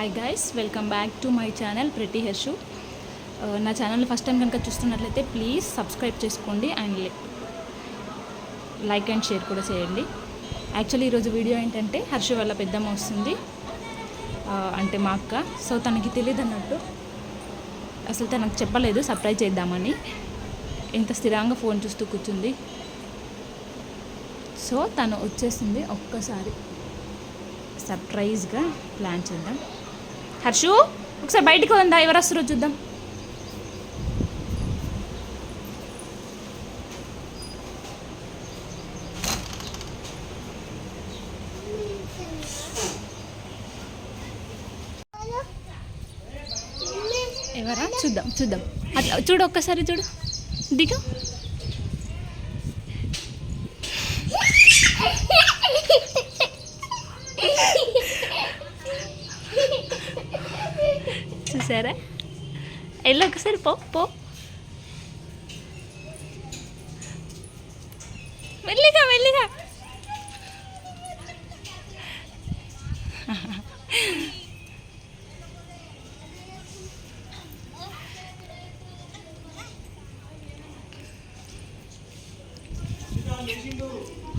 Hi guys welcome back to my channel ప్రతి హెర్షు నా ఛానల్ ఫస్ట్ టైం కనుక చూస్తున్నట్లయితే ప్లీజ్ సబ్స్క్రైబ్ చేసుకోండి అండ్ లైక్ అండ్ షేర్ కూడా చేయండి. యాక్చువల్లీ ఈరోజు వీడియో ఏంటంటే హర్ష వాళ్ళ పెద్దమ్మ వస్తుంది. అంటే మా అక్క. సో తనకి తెలియదు అన్నట్టు. అసలు తనకు చెప్పలేదు సర్ప్రైజ్ చేద్దామని. ఇంత స్థిరంగా ఫోన్ చూస్తూ కూర్చుంది. సో తను వచ్చేసింది ఒక్కసారి. సర్ప్రైజ్గా ప్లాన్ చేద్దాం. హర్షు ఒకసారి బయటికి ఉందా ఎవరు వస్తారో చూద్దాం. ఎవరా? చూద్దాం చూద్దాం. అట్లా చూడు ఒక్కసారి చూడు. దిగు. చూసారా? వెళ్ళి ఒకసారి పో పో. మెల్లిగా మెల్లిగా. Thank you.